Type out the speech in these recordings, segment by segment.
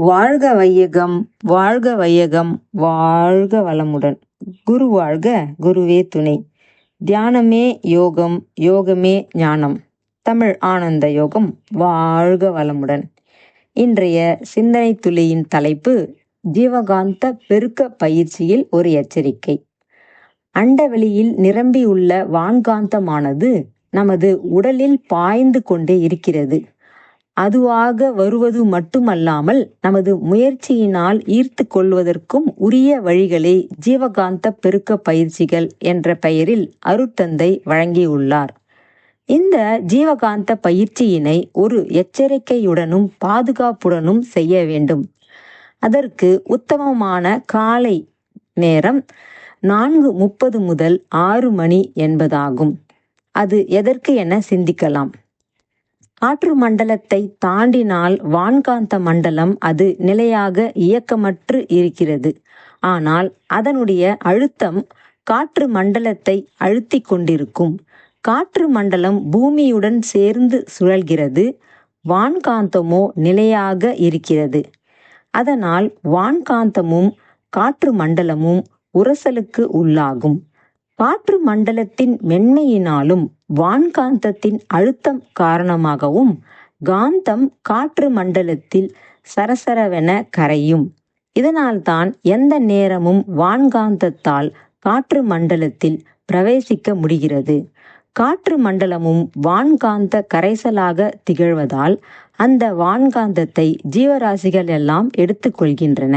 வாழ்க வையகம் வாழ்க வையகம் வாழ்க வளமுடன். குரு வாழ்க குருவே துணை. தியானமே யோகம் யோகமே ஞானம். தமிழ் ஆனந்த யோகம் வாழ்க வளமுடன். இன்றைய சிந்தனை துளியின் தலைப்பு ஜீவகாந்த பெருக்க பயிற்சியில் ஒரு எச்சரிக்கை. அண்டவெளியில் நிரம்பியுள்ள வான்காந்தமானது நமது உடலில் பாய்ந்து கொண்டே இருக்கிறது. அதுவாக வருவது மட்டுமல்லாமல் நமது முயற்சியினால் ஈர்த்து கொள்வதற்கும் உரிய வழிகளை ஜீவகாந்த பெருக்க பயிற்சிகள் என்ற பெயரில் அருட்தந்தை வழங்கியுள்ளார். இந்த ஜீவகாந்த பயிற்சியினை ஒரு எச்சரிக்கையுடனும் பாதுகாப்புடனும் செய்ய வேண்டும். அதற்கு உத்தமமான காலை நேரம் நான்கு முப்பது முதல் ஆறு மணி என்பதாகும். அது எதற்கு என சிந்திக்கலாம். காற்று மண்டலத்தை தாண்டினால் வான்காந்த மண்டலம் அது நிலையாக இயக்கமற்று இருக்கிறது. ஆனால் அதனுடைய அழுத்தம் காற்று மண்டலத்தை அழுத்தி கொண்டிருக்கும். காற்று மண்டலம் பூமியுடன் சேர்ந்து சுழல்கிறது. வான்காந்தமோ நிலையாக இருக்கிறது. அதனால் வான்காந்தமும் காற்று மண்டலமும் உரசலுக்கு உள்ளாகும். காற்று மண்டலத்தின் மென்மையினாலும் வான்காந்தத்தின் அழுத்தம் காரணமாகவும் காந்தம் காற்று மண்டலத்தில் சரசரவென கரையும். இதனால்தான் எந்த நேரமும் வான்காந்தத்தால் காற்று மண்டலத்தில் பிரவேசிக்க முடிகிறது. காற்று மண்டலமும் வான்காந்த கரைசலாக திகழ்வதால் அந்த வான்காந்தத்தை ஜீவராசிகள் எல்லாம் எடுத்துக்கொள்கின்றன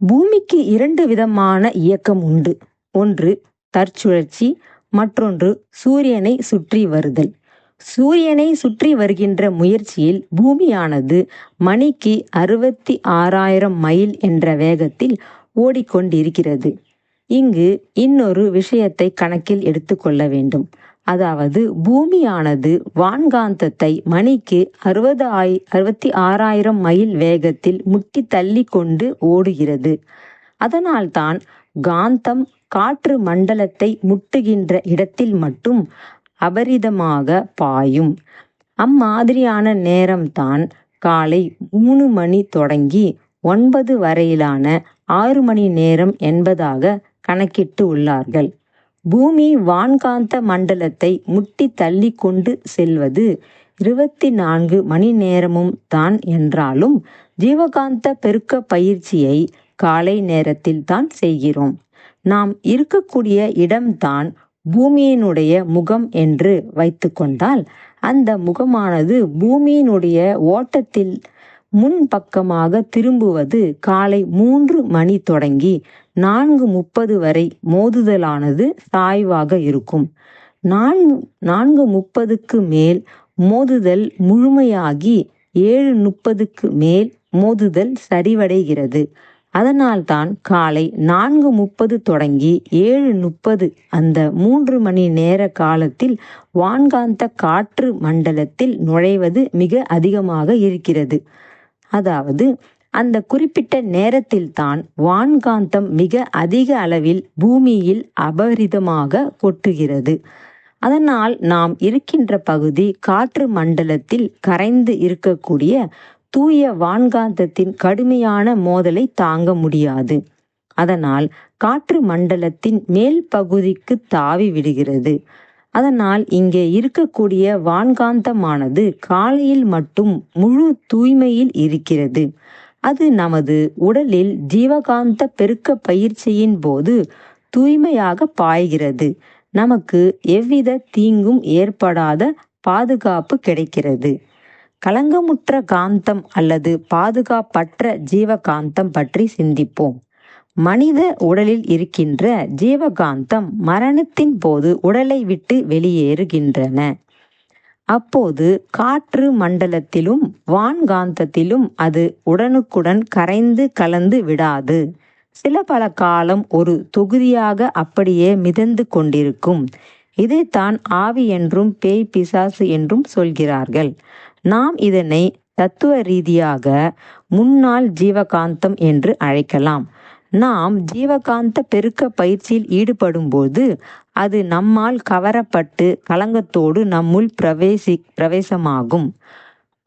பூமிக்கு இரண்டு விதமான இயக்கம் உண்டு. ஒன்று தற்சுழற்சி மற்றொன்று சூரியனை சுற்றி வருதல். சூரியனை சுற்றி வருகின்ற முயற்சியில் பூமியானது மணிக்கு அறுபத்தி ஆறாயிரம் மைல் என்ற வேகத்தில் ஓடிக்கொண்டிருக்கிறது. இங்கு இன்னொரு விஷயத்தை கணக்கில் எடுத்துக்கொள்ள வேண்டும். அதாவது பூமியானது வான்காந்தத்தை மணிக்கு அறுபது ஆய் அறுபத்தி ஆறாயிரம் மைல் வேகத்தில் முட்டி தள்ளி கொண்டு ஓடுகிறது. அதனால்தான் காந்தம் காற்று மண்டலத்தை முட்டுகின்ற இடத்தில் மட்டும் அபரிதமாக பாயும். அம்மாதிரியான நேரம்தான் காலை மூணு மணி தொடங்கி ஒன்பது வரையிலான ஆறு மணி நேரம் என்பதாக கணக்கிட்டு உள்ளார்கள். பூமி வான்காந்த மண்டலத்தை முட்டி தள்ளி கொண்டு செல்வது இருபத்தி நான்கு மணி நேரமும் தான் என்றாலும் ஜீவகாந்த பெருக்க பயிற்சியை காலை நேரத்தில் தான் செய்கிறோம். நாம் இருக்கக்கூடிய இடம்தான் பூமியினுடைய முகம் என்று வைத்துக்கொண்டால் அந்த முகமானது பூமியினுடைய ஓட்டத்தில் முன் பக்கமாக திரும்புவது காலை மூன்று மணி தொடங்கி நான்கு முப்பது வரை மோதுதலானது சாய்வாக இருக்கும். நான்கு நான்கு முப்பதுக்கு மேல் மோதுதல் முழுமையாகி ஏழு முப்பதுக்கு மேல் மோதுதல் சரிவடைகிறது. அதனால்தான் காலை நான்கு முப்பது தொடங்கி ஏழு முப்பது அந்த மூன்று மணி நேர காலத்தில் வான்காந்த காற்று மண்டலத்தில் நுழைவது மிக அதிகமாக இருக்கிறது. அதாவது அந்த குறிப்பிட்ட நேரத்தில் தான் வான்காந்தம் மிக அதிக அளவில் பூமியில் அபரிதமாக கொட்டுகிறது. அதனால் நாம் இருக்கின்ற பகுதி காற்று மண்டலத்தில் கரைந்து இருக்கக்கூடிய தூய வான்காந்தத்தின் கடுமையான மோதலை தாங்க முடியாது. அதனால் காற்று மண்டலத்தின் மேல் பகுதிக்கு தாவி விடுகிறது. அதனால் இங்கே இருக்கக்கூடிய வான்காந்தமானது காலையில் மட்டும் முழு தூய்மையில் இருக்கிறது. அது நமது உடலில் ஜீவகாந்த பெருக்க பயிற்சியின் போது தூய்மையாக பாய்கிறது. நமக்கு எவ்வித தீங்கும் ஏற்படாத பாதுகாப்பு கிடைக்கிறது. களங்கமுற்ற காந்தம் அல்லது பாதுகாப்பற்ற ஜீவகாந்தம் பற்றி சிந்திப்போம். மனித உடலில் இருக்கின்ற ஜீவகாந்தம் மரணத்தின் போது உடலை விட்டு வெளியேறுகின்றன. அப்போது காற்று மண்டலத்திலும் வான்காந்தத்திலும் அது உடனுக்குடன் கரைந்து கலந்து விடாது. சில பல காலம் ஒரு தொகுதியாக அப்படியே மிதந்து கொண்டிருக்கும். இதைத்தான் ஆவி என்றும் பேய் பிசாசு என்றும் சொல்கிறார்கள். நாம் இதனை தத்துவ ரீதியாக முன்னாள் ஜீவகாந்தம் என்று அழைக்கலாம். நாம் ஜீவகாந்த பெருக்க பயிற்சியில் ஈடுபடும்போது அது நம்மால் கவரப்பட்டு கலங்கத்தோடு நம்முள் பிரவேசி பிரவேசமாகும்.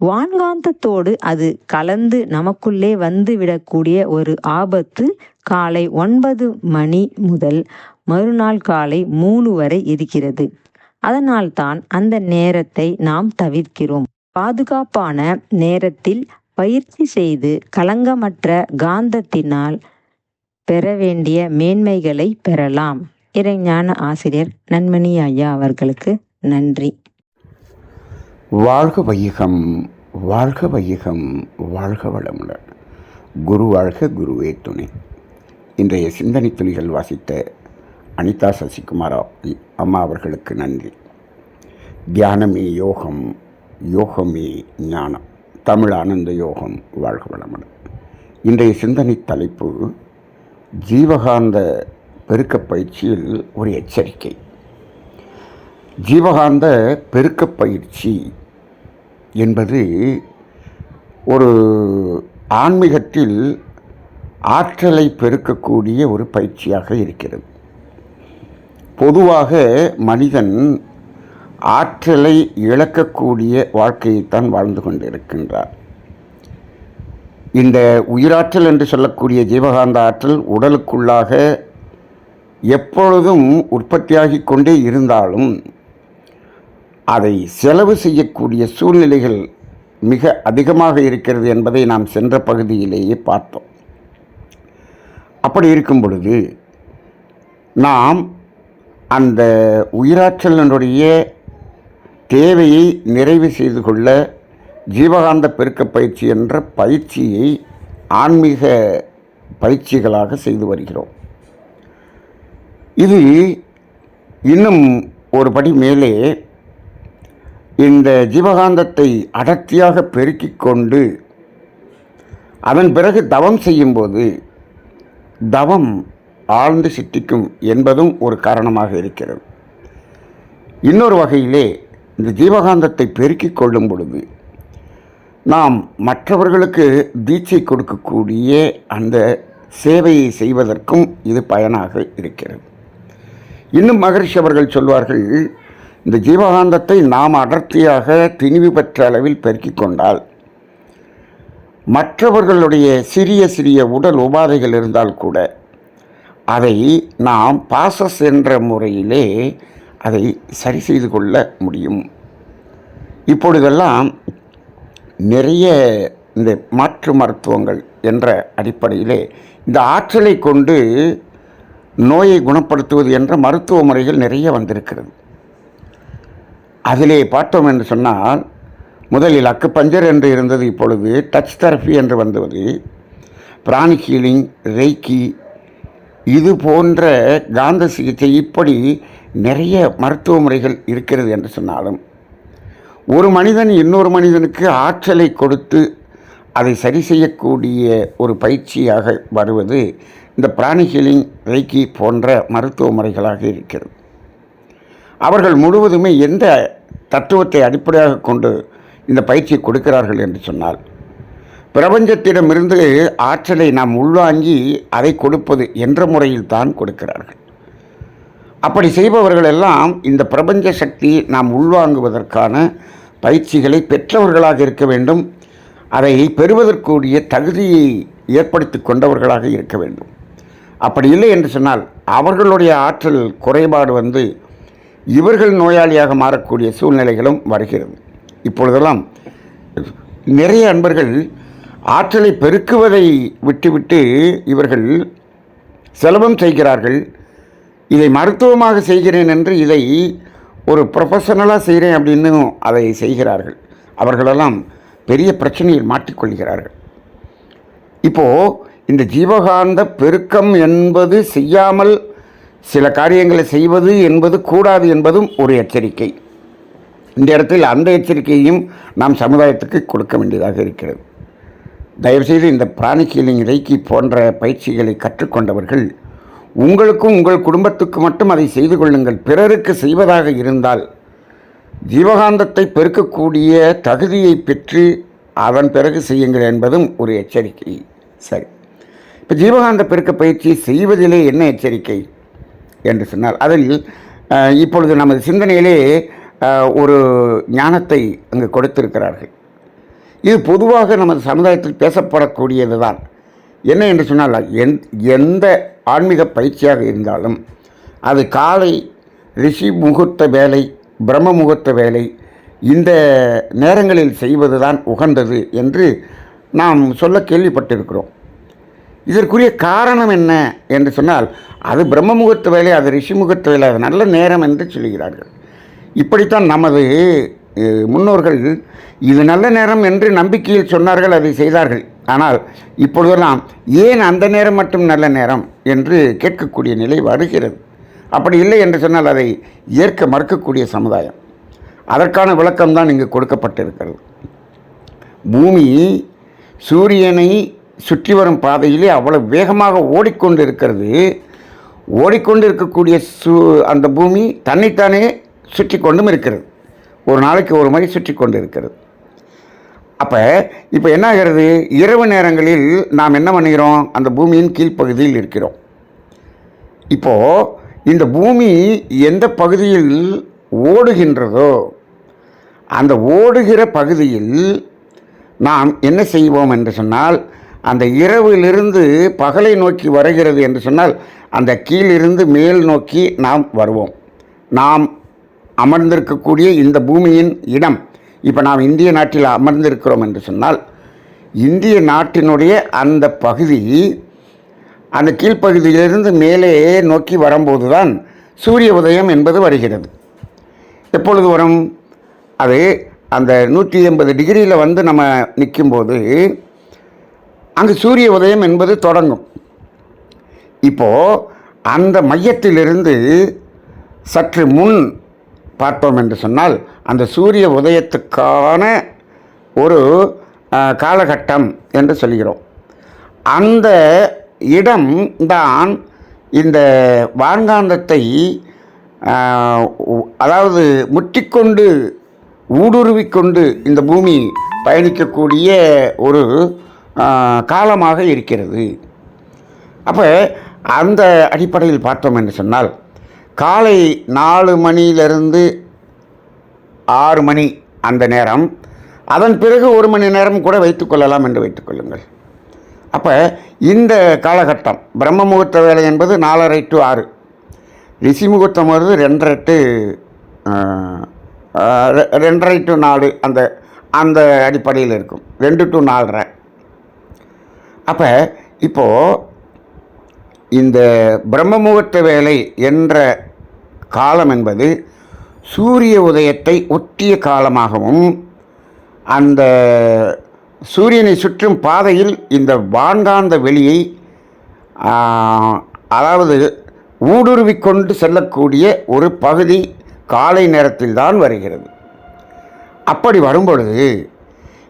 வான்காந்தத்தோடு அது கலந்து நமக்குள்ளே வந்து விடக்கூடிய ஒரு ஆபத்து காலை ஒன்பது மணி முதல் மறுநாள் காலை மூணு வரை இருக்கிறது. அதனால்தான் அந்த நேரத்தை நாம் தவிர்க்கிறோம். பாதுகாப்பான நேரத்தில் பயிற்சி செய்து களங்கமற்ற காந்தத்தினால் பெற வேண்டிய மேன்மைகளை பெறலாம். இறைஞான ஆசிரியர் நன்மணி ஐயா அவர்களுக்கு நன்றி. வாழ்க வையகம் வாழ்க வையகம் வாழ்க வளமுடன். குரு வாழ்க குருவே துணை. இன்றைய சிந்தனை துணிகள் வாசித்த அனிதா சசிகுமார் அம்மா அவர்களுக்கு நன்றி. தியானமே யோகம் யோகமே ஞானம். தமிழ் ஆனந்த யோகம் வாழ்க வளமுடன். இன்றைய சிந்தனை தலைப்பு ஜீவகாந்த பெருக்கப் பயிற்சியில் ஒரு எச்சரிக்கை. ஜீவகாந்த பெருக்கப் பயிற்சி என்பது ஒரு ஆன்மீகத்தில் ஆற்றலை பெருக்கக்கூடிய ஒரு பயிற்சியாக இருக்கிறது. பொதுவாக மனிதன் ஆற்றலை இழக்கக்கூடிய வாழ்க்கையைத்தான் வாழ்ந்து கொண்டிருக்கின்றார். இந்த உயிராற்றல் என்று சொல்லக்கூடிய ஜீவகாந்த ஆற்றல் உடலுக்குள்ளாக எப்பொழுதும் உற்பத்தியாகி கொண்டே இருந்தாலும் அதை செலவு செய்யக்கூடிய சூழ்நிலைகள் மிக அதிகமாக இருக்கிறது என்பதை நாம் சென்ற பகுதியிலேயே பார்த்தோம். அப்படி இருக்கும் பொழுது நாம் அந்த உயிராற்றலினுடைய தேவையை நிறைவு செய்து கொள்ள ஜீவகாந்த பெருக்க பயிற்சி என்ற பயிற்சியை ஆன்மீக பயிற்சிகளாக செய்து வருகிறோம். இது இன்னும் ஒரு படி மேலே இந்த ஜீவகாந்தத்தை அடர்த்தியாக பெருக்கிக் கொண்டு அதன் பிறகு தவம் செய்யும்போது தவம் ஆழ்ந்து சித்திக்கும் என்பதும் ஒரு காரணமாக இருக்கிறது. இன்னொரு வகையிலே இந்த ஜீவகாந்தத்தை பெருக்கிக் கொள்ளும் பொழுது நாம் மற்றவர்களுக்கு தீட்சை கொடுக்கக்கூடிய அந்த சேவையை செய்வதற்கும் இது பயனாக இருக்கிறது. இன்னும் மகரிஷி அவர்கள் சொல்வார்கள் இந்த ஜீவகாந்தத்தை நாம் அடர்த்தியாக திணிவு பெற்ற அளவில் பெருக்கிக் கொண்டால் மற்றவர்களுடைய சிறிய சிறிய உடல் உபாதைகள் இருந்தால் கூட அதை நாம் பாசஸ் என்ற முறையிலே அதை சரி செய்து கொள்ள முடியும். இப்பொழுதெல்லாம் நிறைய இந்த மாற்று மருத்துவங்கள் என்ற அடிப்படையிலே இந்த ஆற்றலை கொண்டு நோயை குணப்படுத்துவது என்ற மருத்துவ முறைகள் நிறைய வந்திருக்கிறது. அதிலே பார்த்தோம் என்று சொன்னால் முதலில் அக்குப்பஞ்சர் என்று இருந்தது இப்பொழுது டச் தெரப்பி என்று வந்தது பிராணி ஹீலிங் ரெய்கி இது போன்ற காந்த சிகிச்சை இப்படி நிறைய மருத்துவ முறைகள் இருக்கிறது என்று சொன்னாலும் ஒரு மனிதன் இன்னொரு மனிதனுக்கு ஆற்றலை கொடுத்து அதை சரி செய்யக்கூடிய ஒரு பயிற்சியாக வருவது இந்த பிராணி ஹீலிங் போன்ற மருத்துவ முறைகளாக இருக்கிறது. அவர்கள் முழுவதுமே எந்த தத்துவத்தை அடிப்படையாக கொண்டு இந்த பயிற்சியை கொடுக்கிறார்கள் என்று சொன்னால் பிரபஞ்சத்திடமிருந்து ஆற்றலை நாம் உள்வாங்கி அதை கொடுப்பது என்ற முறையில் தான் கொடுக்கிறார்கள். அப்படி செய்பவர்கள் எல்லாம் இந்த பிரபஞ்ச சக்தி நாம் உள்வாங்குவதற்கான பயிற்சிகளை பெற்றவர்களாக இருக்க வேண்டும். அதை பெறுவதற்குரிய தகுதியை ஏற்படுத்தி கொண்டவர்களாக இருக்க வேண்டும். அப்படி இல்லை என்று சொன்னால் அவர்களுடைய ஆற்றல் குறைபாடு வந்து இவர்கள் நோயாளியாக மாறக்கூடிய சூழ்நிலைகளும் வருகிறது. இப்பொழுதெல்லாம் நிறைய அன்பர்கள் ஆற்றலை பெருக்குவதை விட்டுவிட்டு இவர்கள் செலவம் செய்கிறார்கள். இதை மருத்துவமாக செய்கிறேன் என்று இதை ஒரு ப்ரொஃபஷனலாக செய்கிறேன் அப்படின்னு அதை செய்கிறார்கள். அவர்களெல்லாம் பெரிய பிரச்சனையில் மாட்டிக்கொள்கிறார்கள். இப்போது இந்த ஜீவகாந்த பெருக்கம் என்பது செய்யாமல் சில காரியங்களை செய்வது என்பது கூடாது என்பதும் ஒரு எச்சரிக்கை. இந்த இடத்தில் அந்த எச்சரிக்கையும் நாம் சமுதாயத்துக்கு கொடுக்க வேண்டியதாக இருக்கிறது. தயவுசெய்து இந்த பிராணி ஹீலிங் ரெய்கி போன்ற பயிற்சிகளை கற்றுக்கொண்டவர்கள் உங்களுக்கும் உங்கள் குடும்பத்துக்கு மட்டும் அதை செய்து கொள்ளுங்கள். பிறருக்கு செய்வதாக இருந்தால் ஜீவகாந்தத்தை பெருக்கக்கூடிய தகுதியை பெற்று அதன் பிறகு செய்யுங்கள் என்பதும் ஒரு எச்சரிக்கை. சரி. இப்போ ஜீவகாந்த பெருக்க பயிற்சி செய்வதிலே என்ன எச்சரிக்கை என்று சொன்னால் அதில் இப்பொழுது நமது சிந்தனையிலே ஒரு ஞானத்தை அங்கு கொடுத்திருக்கிறார்கள். இது பொதுவாக நமது சமுதாயத்தில் பேசப்படக்கூடியது தான் என்ன என்று சொன்னால் எந் எந்த ஆன்மீக பயிற்சியாக இருந்தாலும் அது காலை ரிஷி முகூர்த்த வேலை பிரம்ம முகூர்த்த வேலை இந்த நேரங்களில் செய்வது தான் உகந்தது என்று நாம் சொல்ல கேள்விப்பட்டிருக்கிறோம். இதற்குரிய காரணம் என்ன என்று சொன்னால் அது பிரம்ம முகூர்த்த வேலை அது ரிஷி முகூர்த்த வேலை அது நல்ல நேரம் என்று சொல்கிறார்கள் இப்படித்தான் நமது முன்னோர்கள் இது நல்ல நேரம் என்று நம்பிக்கையில் சொன்னார்கள் அதை செய்தார்கள். ஆனால் இப்பொழுதெல்லாம் ஏன் அந்த நேரம் மட்டும் நல்ல நேரம் என்று கேட்கக்கூடிய நிலை வருகிறது. அப்படி இல்லை என்று சொன்னால் அதை ஏற்க மறுக்கக்கூடிய சமுதாயம். அதற்கான விளக்கம்தான் இங்கு கொடுக்கப்பட்டிருக்கிறது. பூமி சூரியனை சுற்றி வரும் பாதையிலே அவ்வளவு வேகமாக ஓடிக்கொண்டு இருக்கிறது ஓடிக்கொண்டு இருக்கக்கூடிய சூ அந்த பூமி தன்னைத்தானே சுற்றி கொண்டும் இருக்கிறது. ஒரு நாளைக்கு ஒரு மாதிரி சுற்றி கொண்டு இருக்கிறது அப்போ இப்போ என்ன ஆகிறது? இரவு நேரங்களில் நாம் என்ன பண்ணுகிறோம்? அந்த பூமியின் கீழ்ப்பகுதியில் இருக்கிறோம். இப்போது இந்த பூமி எந்த பகுதியில் ஓடுகின்றதோ அந்த ஓடுகிற பகுதியில் நாம் என்ன செய்வோம் என்று சொன்னால் அந்த இரவிலிருந்து பகலை நோக்கி வருகிறது என்று சொன்னால் அந்த கீழிருந்து மேல் நோக்கி நாம் வருவோம். நாம் அமர்ந்திருக்கக்கூடிய இந்த பூமியின் இடம். இப்போ நாம் இந்திய நாட்டில் அமர்ந்திருக்கிறோம் என்று சொன்னால் இந்திய நாட்டினுடைய அந்த பகுதி அந்த கீழ்ப்பகுதியிலிருந்து மேலே நோக்கி வரும்போது தான் சூரிய உதயம் என்பது வருகிறது. எப்பொழுது வரும்? அது அந்த நூற்றி எண்பது டிகிரியில் வந்து நம்ம நிற்கும்போது அங்கு சூரிய உதயம் என்பது தொடங்கும். இப்போது அந்த மையத்திலிருந்து சற்று முன் பார்ப்போம் என்று சொன்னால் அந்த சூரிய உதயத்துக்கான ஒரு காலகட்டம் என்று சொல்கிறோம். அந்த இடம் தான் இந்த வான்காந்தத்தை அதாவது முற்றிக்கொண்டு ஊடுருவிக்கொண்டு இந்த பூமி பயணிக்கக்கூடிய ஒரு காலமாக இருக்கிறது. அப்போ அந்த அடிப்படையில் பார்த்தோம் என்று சொன்னால் காலை நாலு மணியிலிருந்து ஆறு மணி அந்த நேரம். அதன் பிறகு ஒரு மணி நேரம் கூட வைத்துக்கொள்ளலாம் என்று வைத்துக்கொள்ளுங்கள் அப்போ இந்த காலகட்டம் பிரம்ம முகூர்த்த வேலை என்பது நாலரை டு ஆறு. ரிஷி முகூர்த்தம் வருது ரெண்டரை டு ரெ- ரெண்டரை டு நாலு அந்த அந்த அடிப்படையில் இருக்கும். ரெண்டு டு நாலரை. அப்போ இப்போது இந்த பிரம்ம முகூர்த்த வேலை என்ற காலம் என்பது சூரிய உதயத்தை ஒட்டிய காலமாகவும் அந்த சூரியனை சுற்றும் பாதையில் இந்த வான்காந்த வெளியை அதாவது ஊடுருவிக்கொண்டு செல்லக்கூடிய ஒரு பகுதி காலை நேரத்தில் தான் வருகிறது. அப்படி வரும்பொழுது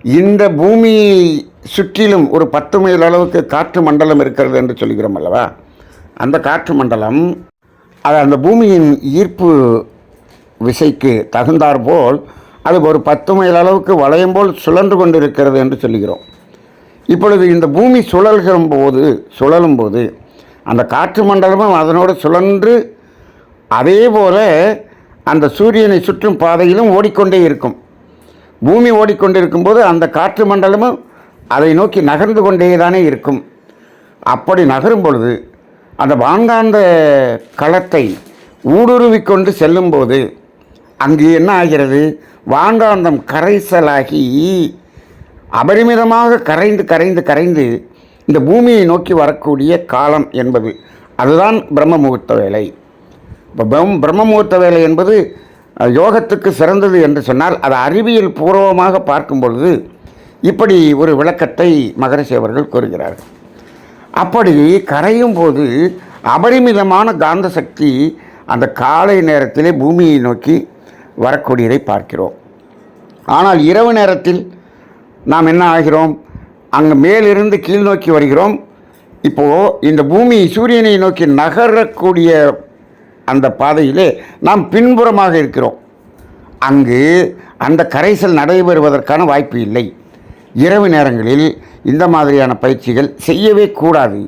இந்த பூமியை சுற்றிலும் ஒரு பத்து மைல் அளவுக்கு காற்று மண்டலம் இருக்கிறது என்று சொல்கிறோம் அல்லவா? அந்த காற்று மண்டலம் அது அந்த பூமியின் ஈர்ப்பு விசைக்கு தகுந்தாற்போல் அது ஒரு பத்து மைல் அளவுக்கு வளையம் போல் சுழன்று கொண்டிருக்கிறது என்று சொல்கிறோம் இப்பொழுது இந்த பூமி சுழல்கிற போது சுழலும் போது அந்த காற்று மண்டலமும் அதனோடு சுழன்று அதே போல் அந்த சூரியனை சுற்றும் பாதையிலும் ஓடிக்கொண்டே இருக்கும். பூமி ஓடிக்கொண்டிருக்கும் போது அந்த காற்று மண்டலமும் அதை நோக்கி நகர்ந்து கொண்டே தானே இருக்கும். அப்படி நகரும் பொழுது அந்த வான்காந்த களத்தை ஊடுருவிக்கொண்டு செல்லும்போது அங்கு என்ன ஆகிறது? வான்காந்தம் கரைசலாகி அபரிமிதமாக கரைந்து கரைந்து கரைந்து இந்த பூமியை நோக்கி வரக்கூடிய காலம் என்பது. அதுதான் பிரம்ம முகூர்த்த வேலை. இப்போ பிரம் பிரம்ம முகூர்த்த வேலை என்பது யோகத்துக்கு சிறந்தது என்று சொன்னால் அது அறிவியல் பூர்வமாக பார்க்கும் பொழுது இப்படி ஒரு விளக்கத்தை மகரிஷி அவர்கள் கூறுகிறார்கள். அப்படி கரையும் போது அபரிமிதமான காந்த சக்தி அந்த காலை நேரத்திலே பூமியை நோக்கி வரக்கூடியதை பார்க்கிறோம். ஆனால் இரவு நேரத்தில் நாம் என்ன ஆகிறோம்? அங்கே மேலிருந்து கீழ் நோக்கி வருகிறோம். இப்போது இந்த பூமி சூரியனை நோக்கி நகரக்கூடிய அந்த பாதையிலே நாம் பின்புறமாக இருக்கிறோம். அங்கு அந்த கரைசல் நடைபெறுவதற்கான வாய்ப்பு இல்லை. இரவு நேரங்களில் இந்த மாதிரியான பயிற்சிகள் செய்யவே கூடாது.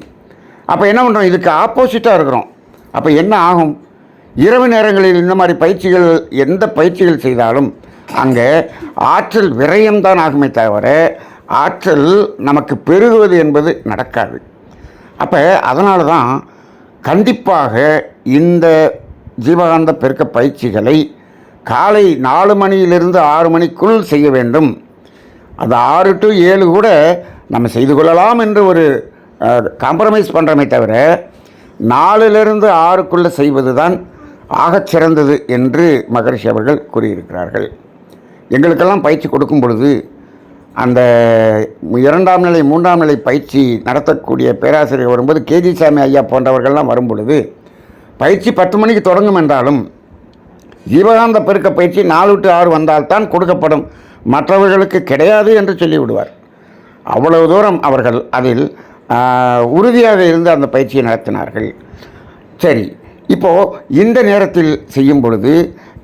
அப்போ என்ன பண்ணுறோம் இதுக்கு ஆப்போசிட்டாக இருக்கிறோம். அப்போ என்ன ஆகும்? இரவு நேரங்களில் இந்த மாதிரி பயிற்சிகள் எந்த பயிற்சிகள் செய்தாலும் அங்கே ஆற்றல் விரயம்தான் ஆகுமே தவிர ஆற்றல் நமக்கு பெருகுவது என்பது நடக்காது. அப்போ அதனால தான் கண்டிப்பாக இந்த ஜீவகாந்த பெருக்க பயிற்சிகளை காலை நாலு மணியிலிருந்து ஆறு மணிக்குள் செய்ய வேண்டும். அது ஆறு டு ஏழு கூட நம்ம செய்து கொள்ளலாம் என்று ஒரு காம்ப்ரமைஸ் பண்ணுறமே தவிர நாலுலேருந்து ஆறுக்குள்ளே செய்வது தான் ஆகச் சிறந்தது என்று மகரிஷி அவர்கள் கூறியிருக்கிறார்கள். எங்களுக்கெல்லாம் பயிற்சி கொடுக்கும் பொழுது அந்த இரண்டாம் நிலை மூன்றாம் நிலை பயிற்சி நடத்தக்கூடிய பேராசிரியர் வரும்போது கேஜி சாமி ஐயா போன்றவர்கள்லாம் வரும் பொழுது பயிற்சி பத்து மணிக்கு தொடங்கும் என்றாலும் ஜீவகாந்த பெருக்க பயிற்சி நாலு டு ஆறு வந்தால்தான் கொடுக்கப்படும். மற்றவர்களுக்கு கிடையாது என்று சொல்லிவிடுவார். அவ்வளவு தூரம் அவர்கள் அதில் உறுதியாக இருந்து அந்த பயிற்சியை நடத்தினார்கள். சரி இப்போது இந்த நேரத்தில் செய்யும் பொழுது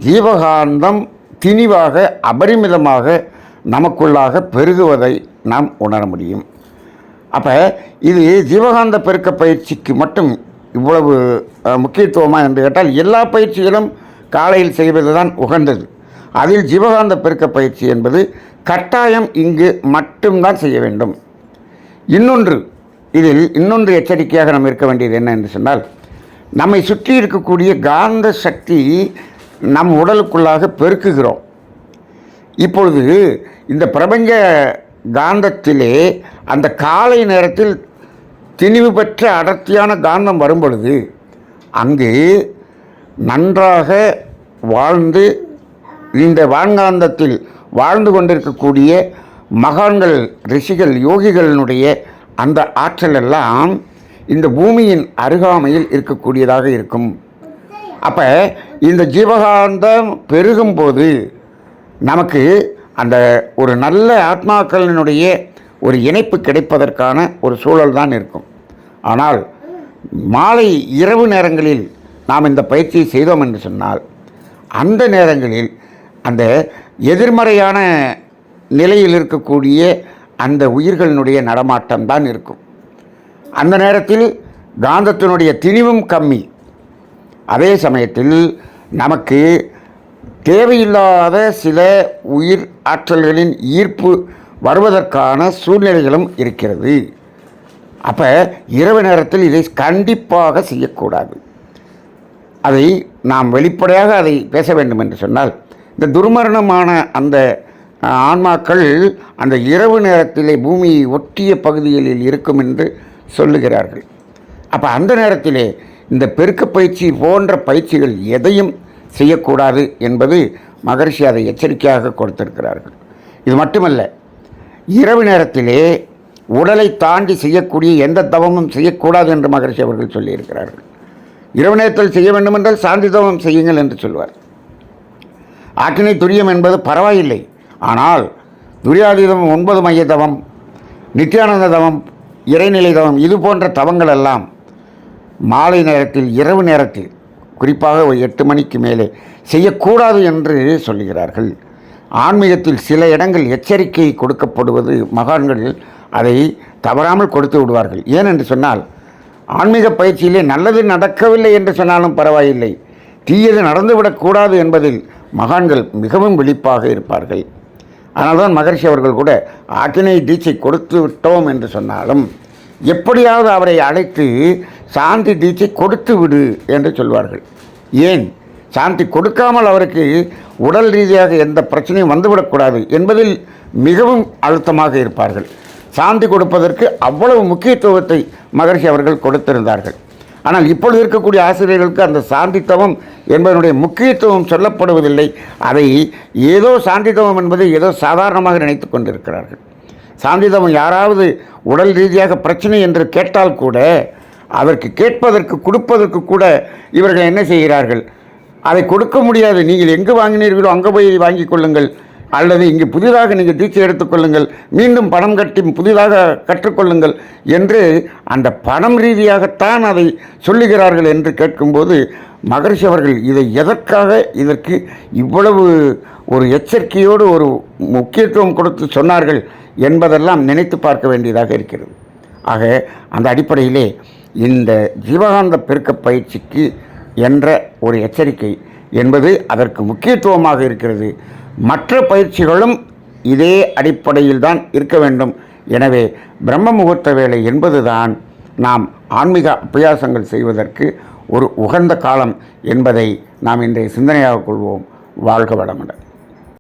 ஜீவகாந்தம் திணிவாக அபரிமிதமாக நமக்குள்ளாக பெருகுவதை நாம் உணர முடியும். அப்போ இது ஜீவகாந்த பெருக்க பயிற்சிக்கு மட்டும் இவ்வளவு முக்கியத்துவமாக என்று கேட்டால் எல்லா பயிற்சிகளும் காலையில் செய்வது தான் உகந்தது. அதில் ஜீவகாந்த பெருக்க பயிற்சி என்பது கட்டாயம் இங்கு மட்டும்தான் செய்ய வேண்டும். இன்னொன்று இதில் இன்னொன்று எச்சரிக்கையாக நாம் இருக்க வேண்டியது என்ன என்று சொன்னால் நம்மை சுற்றி இருக்கக்கூடிய காந்த சக்தி நம் உடலுக்குள்ளாக பெருக்குகிறோம். இப்பொழுது இந்த பிரபஞ்ச காந்தத்திலே அந்த காலை நேரத்தில் திணிவு பெற்ற அடர்த்தியான காந்தம் வரும்பொழுது அங்கு நன்றாக வாழ்ந்து இந்த வான்காந்தத்தில் வாழ்ந்து கொண்டிருக்கக்கூடிய மகான்கள் ரிஷிகள் யோகிகளினுடைய அந்த ஆற்றல் எல்லாம் இந்த பூமியின் அருகாமையில் இருக்கக்கூடியதாக இருக்கும். அப்போ இந்த ஜீவகாந்தம் பெருகும்போது நமக்கு அந்த ஒரு நல்ல ஆத்மாக்களினுடைய ஒரு இணைப்பு கிடைப்பதற்கான ஒரு சூழல் தான் இருக்கும். ஆனால் மாலை இரவு நேரங்களில் நாம் இந்த பயிற்சியை செய்தோம் என்று சொன்னால் அந்த நேரங்களில் அந்த எதிர்மறையான நிலையில் இருக்கக்கூடிய அந்த உயிர்களினுடைய நடமாட்டம் தான் இருக்கும். அந்த நேரத்தில் காந்தத்தினுடைய திணிவும் கம்மி. அதே சமயத்தில் நமக்கு தேவையில்லாத சில உயிர் ஆற்றல்களின் ஈர்ப்பு வருவதற்கான சூழ்நிலைகளும் இருக்கிறது. அப்போ இரவு நேரத்தில் இதை கண்டிப்பாக செய்யக்கூடாது. அதை நாம் வெளிப்படையாக அதை பேச வேண்டும் என்று சொன்னால் இந்த துர்மரணமான அந்த ஆன்மாக்கள் அந்த இரவு நேரத்திலே பூமியை ஒட்டிய பகுதிகளில் இருக்கும் என்று சொல்லுகிறார்கள். அப்போ அந்த நேரத்திலே இந்த பெருக்க பயிற்சி போன்ற பயிற்சிகள் எதையும் செய்யக்கூடாது என்பது மகரிஷி அதை எச்சரிக்கையாக கொடுத்திருக்கிறார்கள். இது மட்டுமல்ல இரவு நேரத்திலே உடலை தாண்டி செய்யக்கூடிய எந்த தவமும் செய்யக்கூடாது என்று மகர்ஷி அவர்கள் சொல்லியிருக்கிறார்கள். இரவு நேரத்தில் செய்ய வேண்டுமென்றால் சாந்தி தவம் செய்யுங்கள் என்று சொல்வார். ஆக்கினை துரியம் என்பது பரவாயில்லை. ஆனால் துரியாதீதம் ஒன்பது மைய தவம் நித்யானந்த தவம் இறைநிலை தவம் இது போன்ற தவங்கள் எல்லாம் மாலை நேரத்தில் இரவு நேரத்தில் குறிப்பாக ஒரு எட்டு மணிக்கு மேலே செய்யக்கூடாது என்று சொல்லுகிறார்கள் ஆன்மீகத்தில் சில இடங்கள் எச்சரிக்கை கொடுக்கப்படுவது மகான்கள் அதை தவறாமல் கொடுத்து விடுவார்கள். ஏனென்று சொன்னால் ஆன்மீக பயிற்சியிலே நல்லது நடக்கவில்லை என்று சொன்னாலும் பரவாயில்லை. தீயது நடந்துவிடக்கூடாது என்பதில் மகான்கள் மிகவும் விழிப்பாக இருப்பார்கள். அதனால்தான் மகர்ஷி அவர்கள் கூட ஆக்கினை தீட்சை கொடுத்து விட்டோம் என்று சொன்னாலும் எப்படியாவது அவரை அழைத்து சாந்தி தீட்சை கொடுத்து விடு என்று சொல்வார்கள். ஏன்? சாந்தி கொடுக்காமல் அவருக்கு உடல் ரீதியாக எந்த பிரச்சனையும் வந்துவிடக்கூடாது என்பதில் மிகவும் அழுத்தமாக இருப்பார்கள். சாந்தி கொடுப்பதற்கு அவ்வளவு முக்கியத்துவத்தை மகர்ஷி அவர்கள் கொடுத்திருந்தார்கள். ஆனால் இப்பொழுது இருக்கக்கூடிய ஆசிரியர்களுக்கு அந்த சாந்தித்தவம் என்பதனுடைய முக்கியத்துவம் சொல்லப்படுவதில்லை. அதை ஏதோ சாந்தித்தவம் என்பதை ஏதோ சாதாரணமாக நினைத்து கொண்டிருக்கிறார்கள். சாந்திதவம் யாராவது உடல் ரீதியாக பிரச்சனை என்று கேட்டால் கூட அதற்கு கேட்பதற்கு கொடுப்பதற்கு கூட இவர்கள் என்ன செய்கிறார்கள்? அதை கொடுக்க முடியாது. நீங்கள் எங்கு வாங்கினீர்களோ அங்கே போய் வாங்கிக் கொள்ளுங்கள். அல்லது இங்கு புதிதாக நீங்கள் தீட்சை எடுத்துக்கொள்ளுங்கள் மீண்டும் பணம் கட்டி புதிதாக கற்றுக்கொள்ளுங்கள் என்று அந்த பணம் ரீதியாகத்தான் அதை சொல்லுகிறார்கள் என்று கேட்கும்போது மகரிஷி அவர்கள் இதை எதற்காக இதற்கு இவ்வளவு ஒரு எச்சரிக்கையோடு ஒரு முக்கியத்துவம் கொடுத்து சொன்னார்கள் என்பதெல்லாம் நினைத்து பார்க்க வேண்டியதாக இருக்கிறது. ஆக அந்த அடிப்படையிலே இந்த ஜீவகாந்த பெருக்க பயிற்சிக்கு என்ற ஒரு எச்சரிக்கை என்பது அதற்கு முக்கியத்துவமாக இருக்கிறது. மற்ற பயிற்சிகளும் இதே அடிப்படையில் தான் இருக்க வேண்டும். எனவே பிரம்ம முகூர்த்த வேலை என்பதுதான் நாம் ஆன்மீக அபியாசங்கள் செய்வதற்கு ஒரு உகந்த காலம் என்பதை நாம் இன்றைய சிந்தனையாக கொள்வோம். வாழ்க வளமுடன்.